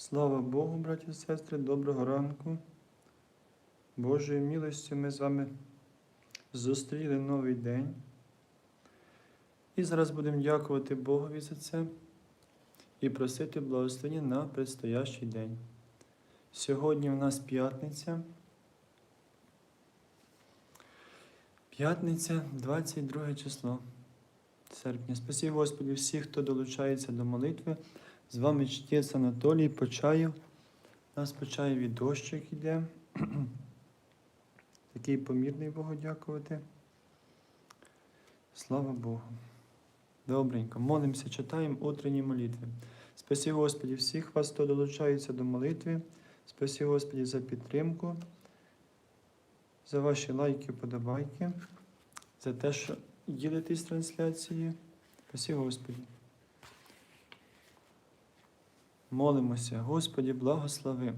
Слава Богу, браті і сестри, доброго ранку. Божою милостю ми з вами зустріли новий день. І зараз будемо дякувати Богові за це і просити благословення на предстоящий день. Сьогодні у нас п'ятниця. П'ятниця, 22 число серпня. Спасі Господі всіх, хто долучається до молитви. З вами чтець Анатолій Почаєв. У нас Почаєві дощик іде. Такий помірний Богу дякувати. Слава Богу. Добренько. Молимося, читаємо утренні молитви. Спасі Господі всіх вас, хто долучається до молитви. Спасі Господі за підтримку, за ваші лайки, подобайки, за те, що ділитесь трансляцією. Спасі Господі. Молимося, Господі, благослови.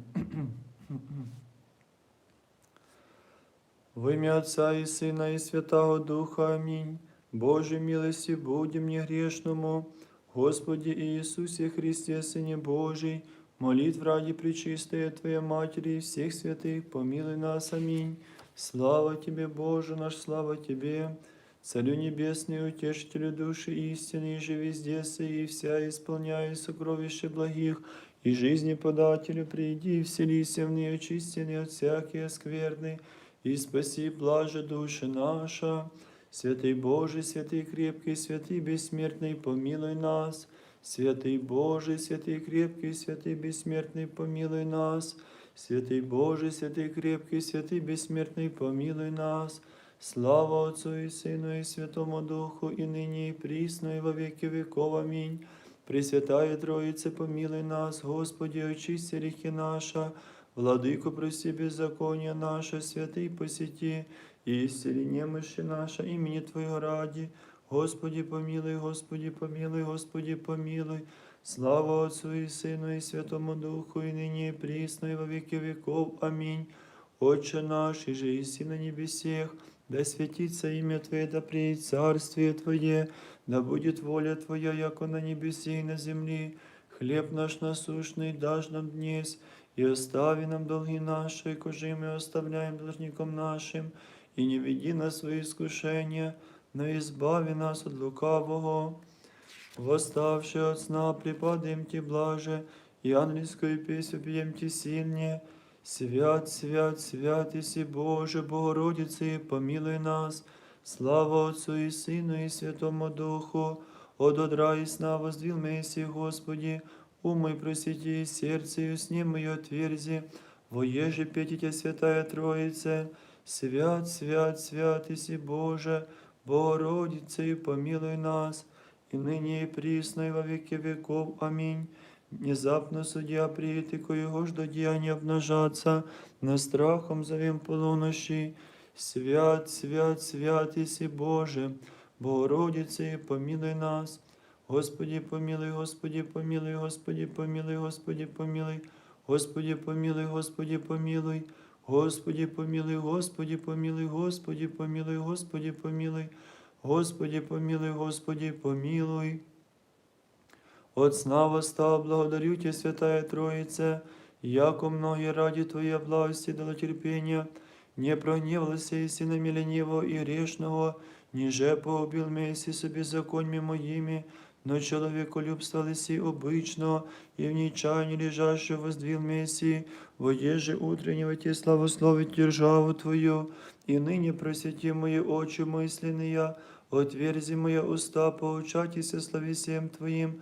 В ім'я Отця і Сина, і Святого Духа. Амінь. Боже милості, будь мені грешному, Господі Ісусі Христе, Сині Божий, молитв раді пречистої Твоей Матери и всех святых, помилуй нас. Аминь. Слава Тебе, Боже наш, слава Тебе, Царю Небесный, Утешителю души истины, и же везде и вся исполняя сокровища благих, и жизни подателю, приди и вселися в нее очистенный от всякие скверны, и спаси блаже души наша. Святый Божий, святый крепкий, святый бессмертный, помилуй нас. Святый Божий, святый крепкий, святый бессмертный, помилуй нас. Святый Божий, святый крепкий, святый бессмертный, помилуй нас. Слава Отцу і Сину, і Святому Духу, і нині, і прісно, і во віки віков. Амінь. Пресвятає Троїце, помілуй нас, Господі, очисти ріхи наша, владику прості беззаконня наше, святий посіті, і ісцелі немощі наша, імені Твоєго раді, Господі помілуй, Господі помілуй, Господі помілуй, слава Отцу і Сину, і Святому Духу, і нині, і прісно, і во віки віков. Амінь. Отче наш, і же ісі на небесіх, да святится имя Твое, да приедет царствие Твое, да будет воля Твоя, яко на небесе и на земле. Хлеб наш насущный дашь нам днесь, и остави нам долги наши, кожи мы оставляем должником нашим, и не веди нас в свои искушения, но избави нас от лукавого. Восставши от сна, припадем Ти блаже, и ангельскую песню пьем Ти сильнее. Свят, свят, свят, Ісі Боже, Богородиці, помилуй нас, слава Отцу и Сину, и Святому Духу, От одра і сна воздвил Месі, Господи, умой просіті, серце, і усні мої отверзи, воєже п'ятітя святая Троїце, свят, свят, свят, Ісі Боже, Богородице, помилуй нас, и нині, и присно, и во веки веков. Аминь. Внезапно судья приїти, коего ж до діяння обнажаться, на страхом зовем полуноші. Свят, свят, свят, Иси Боже, Богородице, помилуй нас. Господи, помилуй, Господи, помилуй, Господи, помилуй, Господи, помилуй, Господи, помилуй, Господи, помилуй, Господи, помилуй, Господи, помилуй, Господи, помилуй, Господи, помилуй, Господи, помилуй, Господи, помилуй. От сна восстав, благодарю Тебя, Святая Троица, яко многие ради Твоей благости дало терпения, не прогневался и сына ленивого и грешного, ниже погубил Месси со беззаконьями моими, но человеколюбство лиси обычно, и в нечаянии лежащего воздвил Месси, в одежде утреннего Те славословить державу Твою, и ныне просвети мои очи мысленные, отверзи мои уста, поучайтесь слависем Твоим,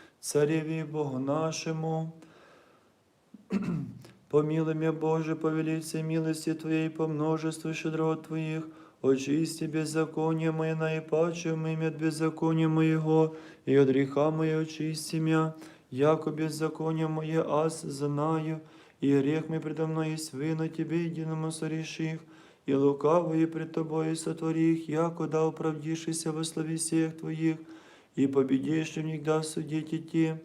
Цареві Богу нашему. Помилуй меня, Боже, по велице милости Твоей, по множеству щедрот Твоих, очисти беззаконие мое наипаче, имя от беззакония моего, и от греха моего очисти меня, яко беззаконие мое аз знаю, и грех мой предо мной есть вину тебе единому сореших, и лукавые пред тобою сотворих, яко да оправдишься во славе всех твоих, и победишь всегда судить идти.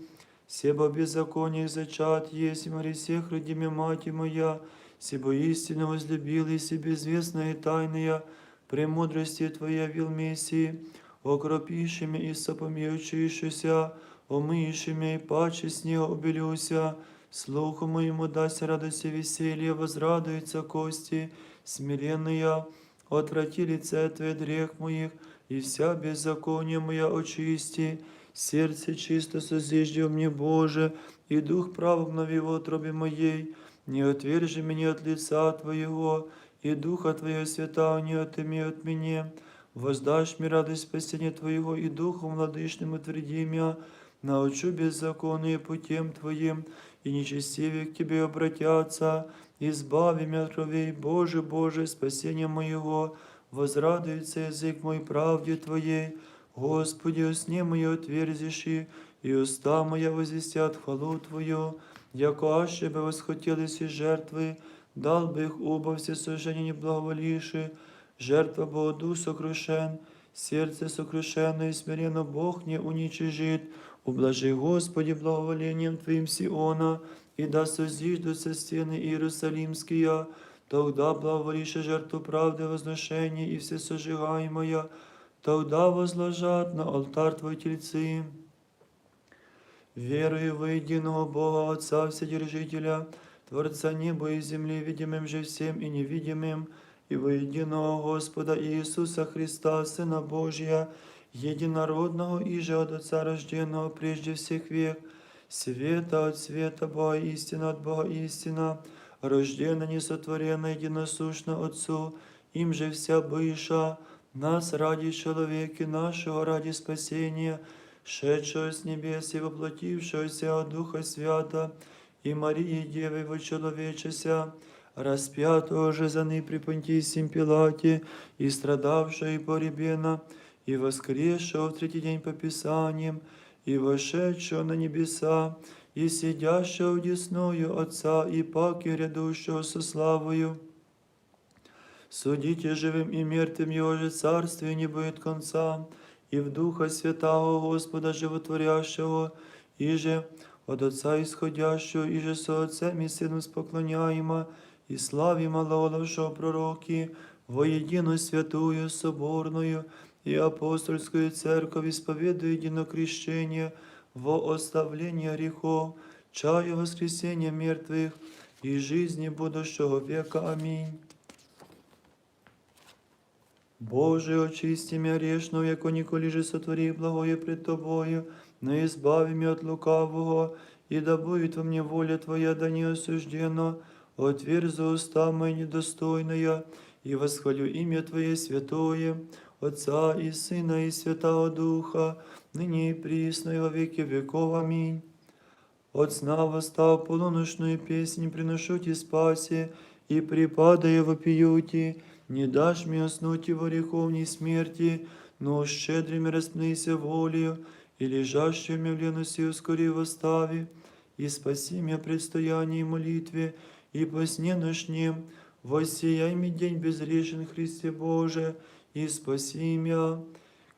Себо беззаконие зачат есть, море всех родиме мать моя, себо истину возлюбил, и себе известная и тайная, премудрости Твоя вил Мессии, окропиши меня и сопоми очищуся, и паче снега обелюся, слуху моему дасть радость и веселье, возрадуются кости, смиренные, отврати лице Твое грех моих, и вся беззаконие моя очисти, сердце чисто созижди мне, Боже, и дух прав обнови в утробе моей, не отвержи меня от лица Твоего, и Духа Твоего святого не отыми от меня. Воздашь мне радость спасения Твоего, и Духом владычным утверди меня, научу беззаконные путем Твоим, и нечестивые к Тебе обратятся, избави меня от кровей, Боже, Боже, спасение моего, возрадуется язык мой правде Твоей, Господи, усне мое отверзиши, и уста моя возвестят хвалу Твою, яко аще бы восхотелись и жертвы, дал бы их оба все сожжения не благоволивши, жертва Богоду сокрушен, сердце сокрушенно и смиренно Бог не уничижит, ублажи, Господи, благоволением Твоим Сиона, и да созиждутся стены Иерусалимские, тогда благоволише жертву правды возношения и все сожигаемое, тогда возложат на алтарь Твой тельцы. Верую во единого Бога, Отца Вседержителя, Творца неба и земли, видимым же всем и невидимым, и во единого Господа Иисуса Христа, Сына Божия, единородного и же от Отца рожденного прежде всех век, света от света, Бога истина от Бога истина, рождена несотворена единосущно Отцу, им же вся быша, нас ради человека нашего, ради спасения, шедшего с небес и воплотившегося от Духа Свята, и Марии Девы вочеловечеся, распятого же за ны при Понтисим Пилате, и страдавшего и поребена, и воскресшего в третий день по Писаниям, и вошедшего на небеса, и сидящего одесную Отца, и паки грядущего со славою. Судите живым и мертвым Его же царствие не будет конца, и в Духа Святого Господа Животворящего, и же от Отца исходящего, и же со Отцем и Сыном споклоняемо, и славі малоловшого пророки, воедино святую, соборную и апостольскую церковь исповедую единокрещение во оставление грехов, чаю воскресения мертвых и жизни будущего века. Аминь. Боже, очисти меня грешного, яко николи же сотвори благое пред Тобою, но избави меня от лукавого, и да будет во мне воля Твоя, да не осуждена, отверзу уста мои недостойная, и восхвалю имя Твое святое, Отца и Сына и Святого Духа, ныне и присно и во веки веков. Аминь. От сна восстав полуношную песнь приношу Ти спаси, и припадая вопиюти, не дашь мне уснуть во греховней смерти, но щедрыми распнися волею, и лежащую мне в лености ускори восстави, и спаси меня предстоянии молитве, и по сне ночнем, воссияй мне день безрешен Христе Боже, и спаси меня.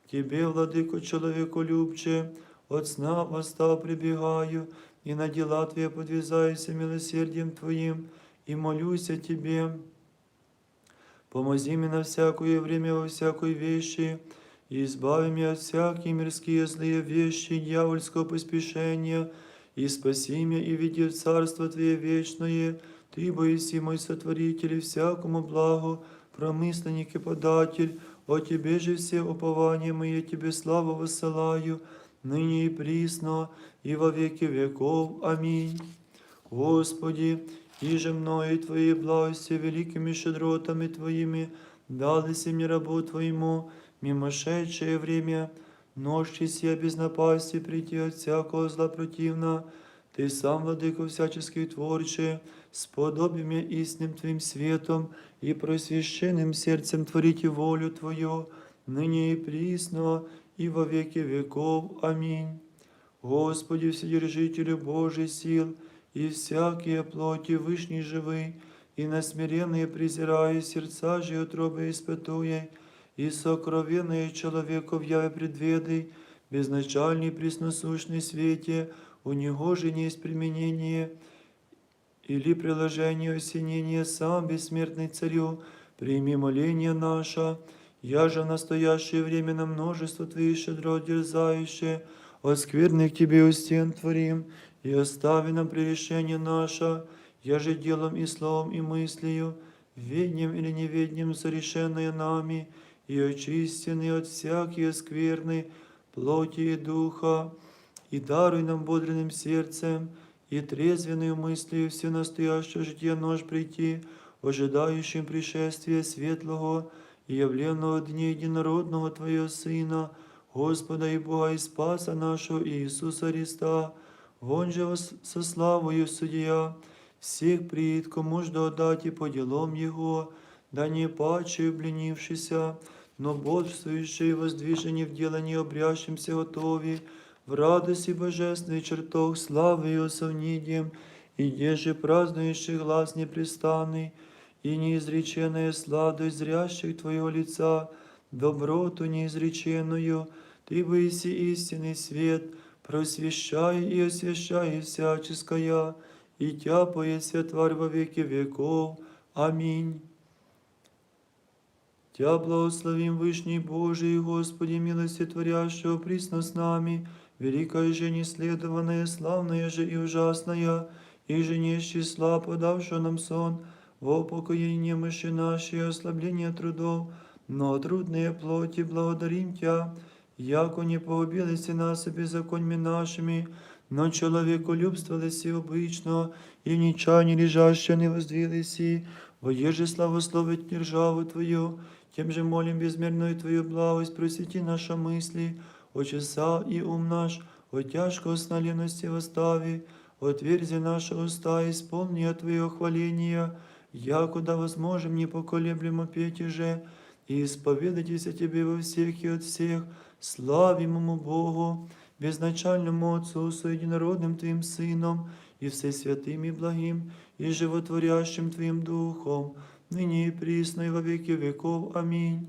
К Тебе, владыко человеку любче, от сна восстав прибегаю, и на дела Твои подвязаюсь милосердием Твоим, и молюсь о Тебе. Помози мне на всякое время во всякой вещи, и избави меня от всякие мирские злые вещи и дьявольского поспешения, и спаси меня и веди в Царство Твое вечное, Ты, боиси мой сотворитель, и всякому благу, промысленник и податель, о Тебе же все упования мои, Тебе славу высылаю, ныне и присно, и во веки веков. Аминь. Господи, иже мною Твоей благости, великими щедротами Твоими, дались мне рабу Твоему, мимошедшее время, ночи сия без напасти прийти от всякого зла противна, Ты сам, владыко всяческий творче, сподоби мне истинным Твоим светом и просвященным сердцем творите волю Твою, ныне и присно, и во веки веков. Аминь. Господи, Вседержителю Божий сил, и всякие плоти вышний живы, и на смиренные презирая сердца же утробы испытуя, и сокровенные человеков яве предведай, безначальный пресносущный свете, у него же не есть применение, или приложение осенения сам бессмертный царю, прими моление наше, я же в настоящее время на множество Твоих щедро дерзающее, оскверных Тебе у стен творим, и остави нам пререшение наше, я же делом и словом и мыслью, веднем или неведнем сорешенное нами, и очистены от всякие скверны, плоти и духа, и даруй нам бодренным сердцем, и трезвенную мыслью все настоящее житие нож прийти, ожидающим пришествия светлого и явленного дня единородного Твоего Сына, Господа и Бога и Спаса нашего Иисуса Христа, вон же со славою судья, всех пред, кому ж и по делам Его, да не паче обленившися, но бодрствующие воздвижені в делании обрящимся готови, в радости божественной чертог славы Его совнидием, и еже празднующий глаз непрестанный, и неизреченная сладость зрящих Твоего лица, доброту неизреченную, Ты выси истинный свет, просвещай и освящай всяческая, и тяпает святварь во веки веков. Аминь. Тя благословим Вышний Божий, Господи, милости творящего присно с нами, великая же неследованная, славная же и ужасная, и же не из числа, подавшего нам сон, во упокоение мыши наши и ослабление трудов, но трудные плоти благодарим Тя, яко не погубились нас и беззаконьми нашими, но человеколюбствовались и обычно, и в нечаянии лежаще не воздвились, и воеже славословить державу Твою, тем же молим безмерную Твою благость, просвети наши мысли, о часа и ум наш, о тяжкой сналенности восстави, отверзи наши уста, исполни от Твоего хваления, якуда возможем непоколеблемо петь же, и исповедайтесь о Тебе во всех и от всех, славимому Богу, безначальному Отцу, со единородным Твоим Сыном, и всесвятым и благим, и животворящим Твоим Духом, ныне и присно, и во веки веков. Аминь.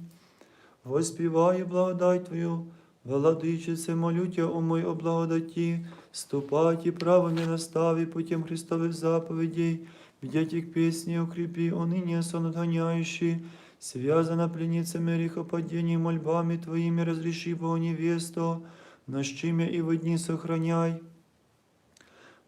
Воспіваю благодать Твою, Владычице, молю Тя о мой о благодаті, ступайте правыми настави путем Христовых заповедей, видите к песни укрепи, о ныне сон отгоняющий, связана пленницами грехопадений, мольбами Твоими разреши, Бога невесту, нащимя и в дни сохраняй.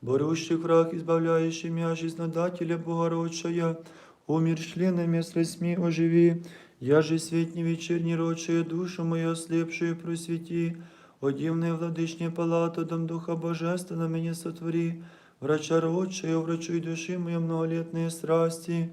Борущих враг, избавляющий меня, жизнодателя Богородшая, умер членами с росьми оживи, я же светни вечерний рочая, душу мою ослепшую просвети, о дивная владычня палата, дом Духа Божественного меня сотвори, врача родшая, врачуй души мою многолетные страсти,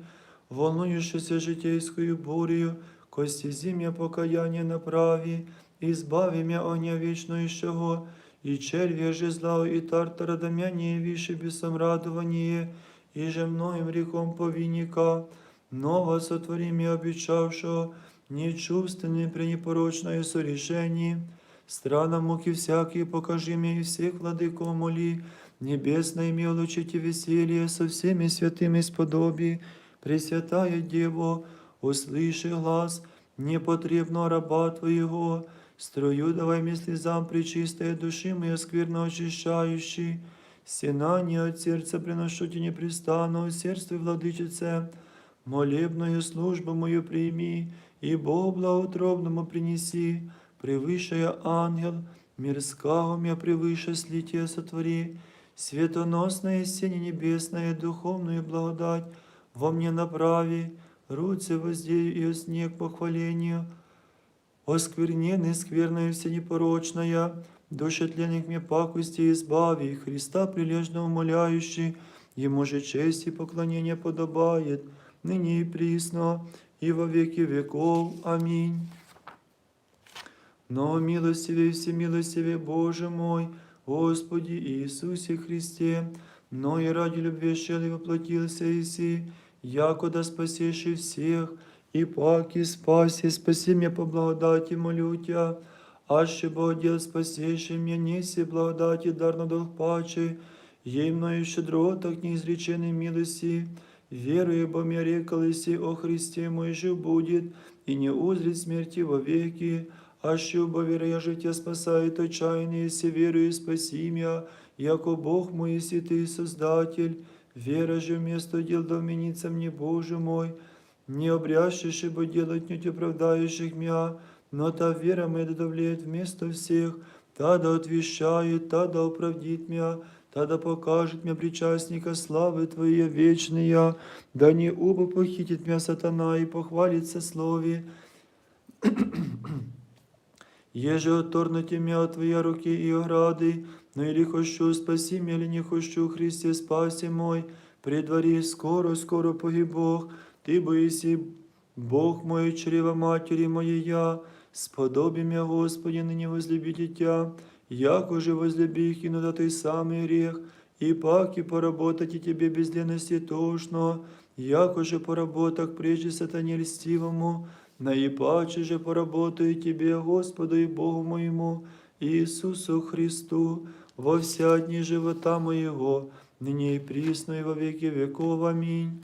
волнующуюся житейскую бурею, кости зимя покаяние направи, избави меня огня вечного, и червя же зла, и тартара домяние виши бесом радование, и же мною грехом повинника, ново сотвори мне обещавшего, нечувственное пренепорочное сорешение, странам муки всякие покажи мне и всех владыков моли, небесное имя улучите веселье со всеми святыми сподоби, Пресвятая Дево, услыши глаз непотребного раба Твоего, строю давай мне слезам причистой души моей скверно очищающей, Сенание от сердца приношу тебе непрестанно, усердствуй, владычице, молебную службу мою прими, и Богу благоутробному принеси, превыше ангел, мирского меня превыше слития сотвори, светоносная сене небесная, духовную благодать во мне направи, руцы воздею и о снег похвалению, оскверненный, скверная все непорочная, души тленных мне пакости избави, Христа прилежно умоляющий, Ему же честь и поклонение подобает, ныне и присно, и во веки веков. Аминь. Но милостивее, всемилостивее Боже мой, Господи Иисусе Христе, но и ради любви щели воплотился Иси, якода спасеши всех, и паки спаси, спаси меня по благодати, молю Тя, аще Богодел спасейший меня, неси благодати дарно долг паче, ей мною щедротах неизреченной милости, веруя, бо мне рекалися о Христе мой жив будет, и не узрит смерти вовеки, аще бо вера життя спасает отчаяние, если верую спаси меня, яко Бог мой, если ты Создатель, вера же вместо дел доменится мне, Боже мой, не обрящешь, бы делать не оправдающих меня, но та вера моя да вместо всех, та да отвещает, та да оправдит меня, та да покажет мне причастника славы Твоей вечные, да не убо похитит меня сатана и похвалится слове. Еже отторнуті м'я от Твоя руки і огради, но или хочу спаси меня, или не хочу, Христе, спаси мой, при дворі скоро, скоро погиб Бог, Ти боїсі, Бог мой, чрева матери моєя, сподоби мя, Господи, ныне возлюби дитя, яко же возлюби их, и да ты самый грех, и пак и поработать и тебе без лености тошно, яко же поработах прежде сатане льстивому, наипаче же поработаю тебе, Господу и Богу моему, Иисусу Христу, во вся дни живота моего, ныне и присно и во веки веков. Аминь.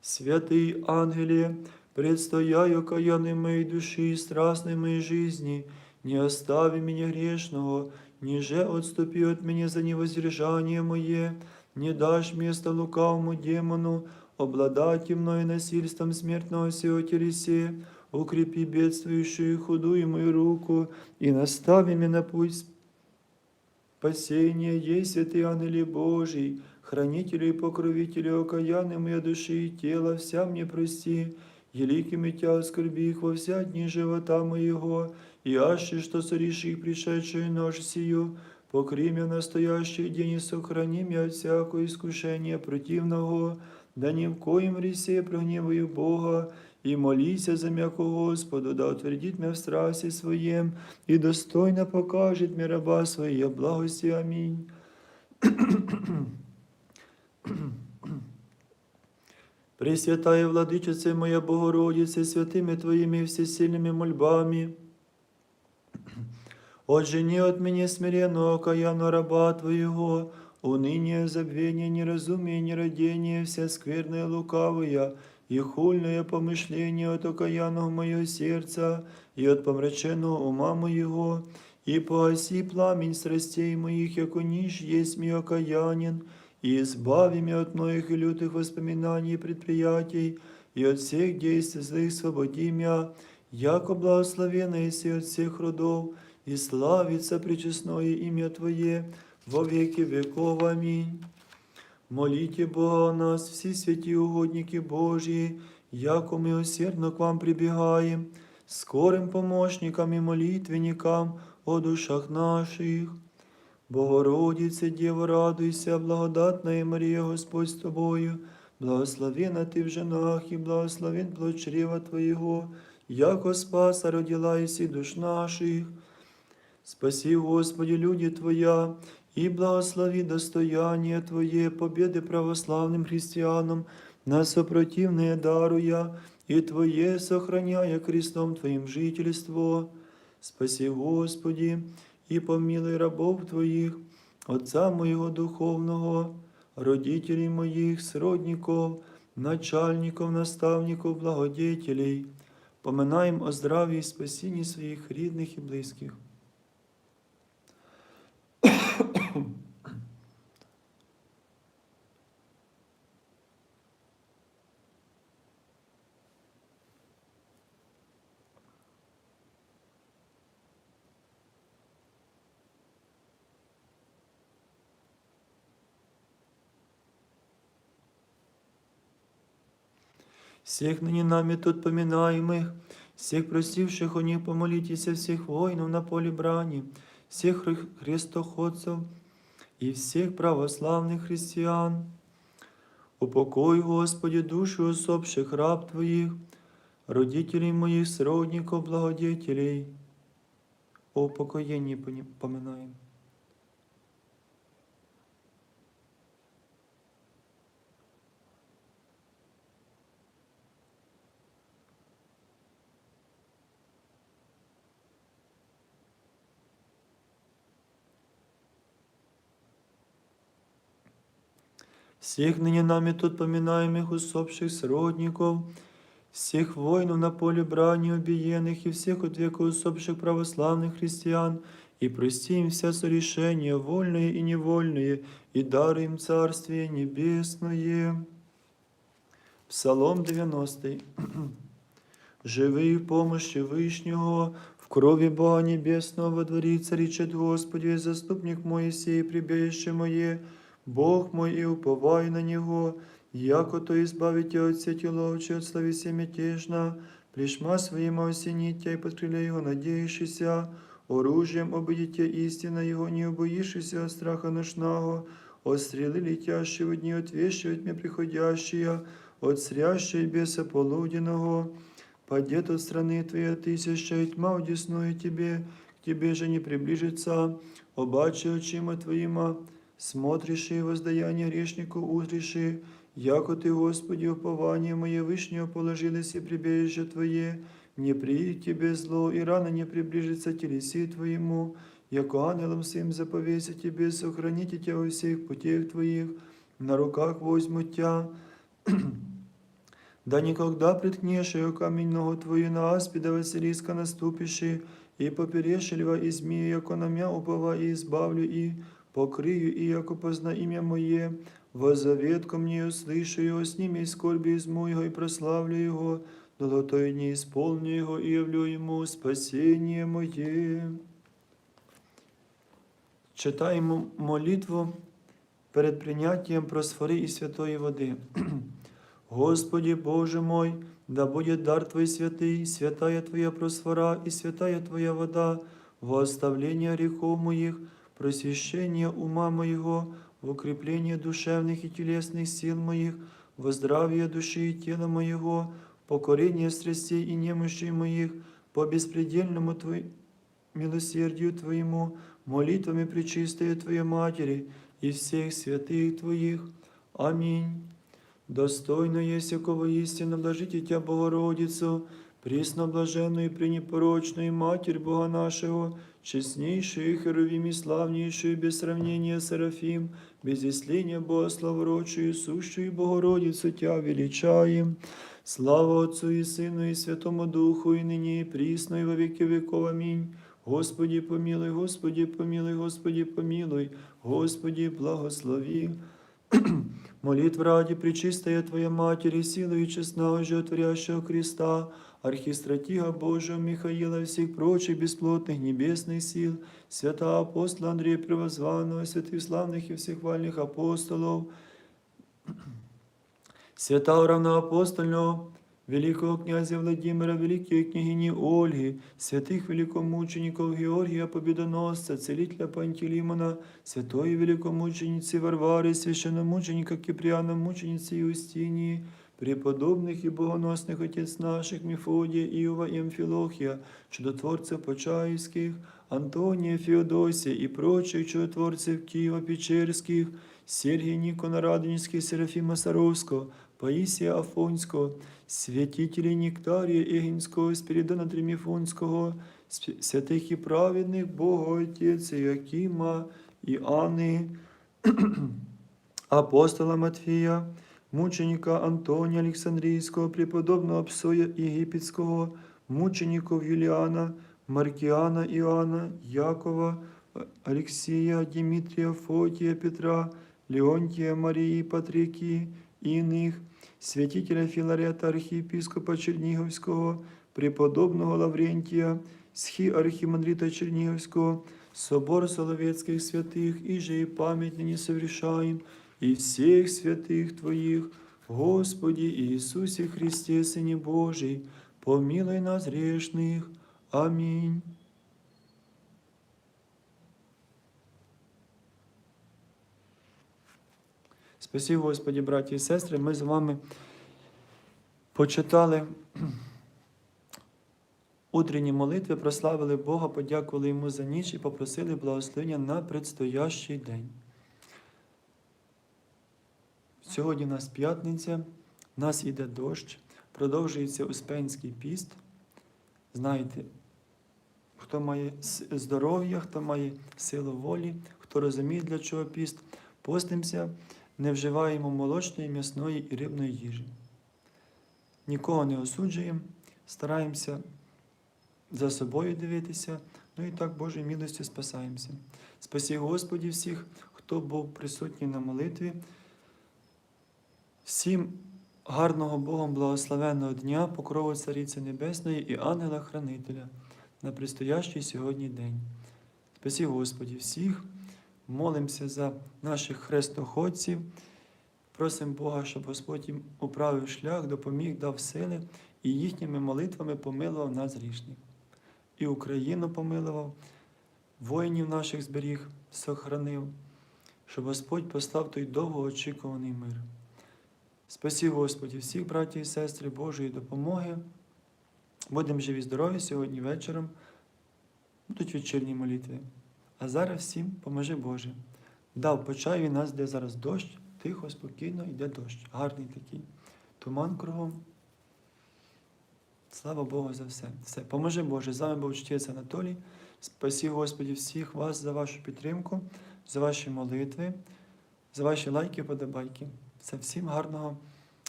Святый ангеле, предстояю окаянной моей души и страстной моей жизни, не остави меня грешного, ниже отступи от меня за невоздержание мое, не дашь место лукавому демону, обладать мною насильством смертного сего телесе, укрепи бедствующую и худую мою руку, и настави меня на путь спасения, есть святый ангели Божий, хранителю и покровителю окаянной моей души и тела, вся мне прости, великими тя оскорби их во вся дни живота моего, и что соришь их пришедшую ночь сию, покри настоящий день и сохрани меня от всякого искушения противного, да ни в коем ресе прогневаю Бога, и молися за м'яко Господу, да утвердит меня в страсти своем, и достойно покажет мне раба своей благости. Аминь. Пресвятая Владичице моя Богородице, святими Твоими всесильными мольбами, Отжени от меня смиренного окаянного раба Твоего, уныние, забвение, неразумие, нерадение, вся скверная лукавая, и хульное помышление от окаянного моего сердца, и от помраченного ума моего, и погаси пламень страстей моих, яко ниж есть ми окаянин, и избави меня от многих и лютых воспоминаний и предприятий, и от всех действий злых свободи меня, яко благословенна еси от всех родов, и славится пречестное имя Твое во веки веков. Аминь. Молите Бога о нас, всі святі угодники Божії, яко ми усердно к вам прибігаємо, скорим помощникам і молитвенникам о душах наших. Богородице, Дєво, радуйся, благодатна Марія, Господь з тобою, благословена ти в женах і благословен плод чрева Твоєго, яко спаса родила ісі душ наших. Спаси, Господи, люди Твоя, и благослови достояние Твое, победы православным христианам, на сопротивные даруя, и Твое сохраняя крестом Твоим жительство. Спаси, Господи, и помилуй рабов Твоих, Отца моего духовного, родителей моих, сродников, начальников, наставников, благодетелей, поминаем о здравии и спасении своих рідних і близьких. Всех ныне нами тут поминаемых, всех просивших у них помолитесь, всех воинов на поле брани, всех хри- христоходцев и всех православных христиан. Упокой, Господи, души усопших раб Твоих, родителей моих, сродников, благодетелей. О упокоении пони- поминаем. всех ныне нами тут поминаемых усопших сродников, всех воинов на поле брани убиенных и всех от века усопших православных христиан, и прости им вся сорешения, вольные и невольные, и дары им Царствие Небесное. Псалом 90. Живи в помощи Вышнего, в крови Бога Небесного во дворе царичет Господи, заступник Моисей, прибежище мое, Бог мой, и уповай на Него, яко то избавите от сети ловчи, от словеси мятежна, плешма своим осените и под крылья Его надеющийся, оружием обидите истина Его, не убоишься от страха ношного, от стрелы летящего дни, от вещи от мне приходящие, от срящей беса полуденного, Падет от страны Твоей тысяча, и тьма удесную Тебе, к Тебе же не приближится, обаче очима Твоима, смотришь и воздаяние грешнику узриши, яко Ты, Господи, упование мое вышнее положилось и прибежище Твое, не приидет Тебе зло, и рано не приближится телеси Твоему, яко ангелом своим заповеся Тебе, сохраните Тебя во всех путях Твоих, на руках возьму Тя, да никогда приткнешь ее камень ногу твою на аспида Василиска наступиши, и поперешь льва и змея, яко на мя упова и избавлю, и покрию, и яко позна имя мое, во завет ко мне услышу его, с ними из скорби изму его, и прославлю его, долотой не исполню его, и явлю ему спасение моє. Читаємо молитву перед прийняттям просфори і святої води. Господи Боже мой, да будет дар Твой святый, святая Твоя просфора и святая Твоя вода, во оставление грехов моих, просвящение ума моего, в укрепление душевных и телесных сил моих, во здравие души и тела моего, покорение страстей и немощей моих, по беспредельному Твой... милосердию Твоему, молитвами пречистая Твоей Матери и всех святых Твоих. Аминь. Достойно есть якого истинно блажите Тя Богородицу, присно блаженную и пренепорочную Бога нашего, честнейшую, херовим и славнейшую, без сравнения Серафим, без исления Бога славорочую, сущую Богородицу Тя величаем. Слава Отцу и Сыну и Святому Духу, и ныне и присно, и во веки веков. Аминь. Господи помилуй, Господи помилуй, Господи помилуй, Господи благослови. Молитв ради Пречистая Твоя Матери, силою честного животворящего Христа, Архистратига Божия Михаила и всех прочих бесплотных небесных сил, святого апостола Андрея Превозванного, святых славных и всех вальных апостолов, святого равноапостольного, великого князя Владимира, великой княгини Ольги, святых великомучеников Георгия Победоносца, целителя Пантелеймона, святой великомученицы Варвары, священномученика Киприана, мученицы Юстинии, преподобных и богоносных отец наших Мефодия, Иова и Амфилохия, чудотворцев Почаевских, Антония, Феодосия и прочих чудотворцев Киева-Печерских, Сергия Никона Радонежских, Серафима Саровского, Паїсія Афонського, святителі Нектарія Егінського, Спірідона Триміфонського, святих і праведних Богоотець Якима і Анни, апостола Матфія, мученика Антонія Олександрійського, преподобного Псоя Єгипетського, мучеников Юліана, Маркіана Іоанна, Якова, Алексія, Дмитрія, Фотія, Петра, Леонтія, Марії, Патрикії, іних, святителя Філарета, архієпископа Чернігівського, преподобного Лаврентія, схі архімандрита Чернігівського, собор Соловецьких святих, і же і память нині совершаем, і всіх святих Твоїх, Господі Ісусі Христе, Сині Божий, помилуй нас грешних. Амінь. Спасибо, Господі, браті і сестри. Ми з вами почитали утренні молитви, прославили Бога, подякували Йому за ніч і попросили благословення на предстоящий день. Сьогодні у нас п'ятниця, у нас іде дощ, продовжується Успенський піст. Знаєте, хто має здоров'я, хто має силу волі, хто розуміє, для чого піст, постимося не вживаємо молочної, м'ясної і рибної їжі. Нікого не осуджуємо, стараємося за собою дивитися, ну і так Божою милостю спасаємося. Спасі Господі всіх, хто був присутній на молитві. Всім гарного Богом благословенного дня, покрову Цариці Небесної і ангела-хранителя на предстоящий сьогодні день. Спасі Господі всіх, молимося за наших хрестоходців, просимо Бога, щоб Господь їм управив шлях, допоміг, дав сили і їхніми молитвами помилував нас грішних. І Україну помилував, воїнів наших зберіг, сохранив, щоб Господь послав той довгоочікуваний мир. Спасі Господі, всіх братів і сестри Божої допомоги. Будемо живі здорові сьогодні вечором. Будуть вечірні молитви. А зараз всім поможи Боже. Дав по чаю нас, де зараз дощ, тихо, спокійно йде дощ. Гарний такий. Туман кругом. Слава Богу за все. Все. Поможи Боже. З вами був чтець Анатолій. Спасі Господі всіх вас за вашу підтримку, за ваші молитви, за ваші лайки подобайки. Все всім гарного,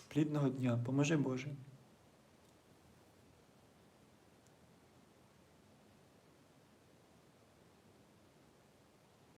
плідного дня. Поможи Боже.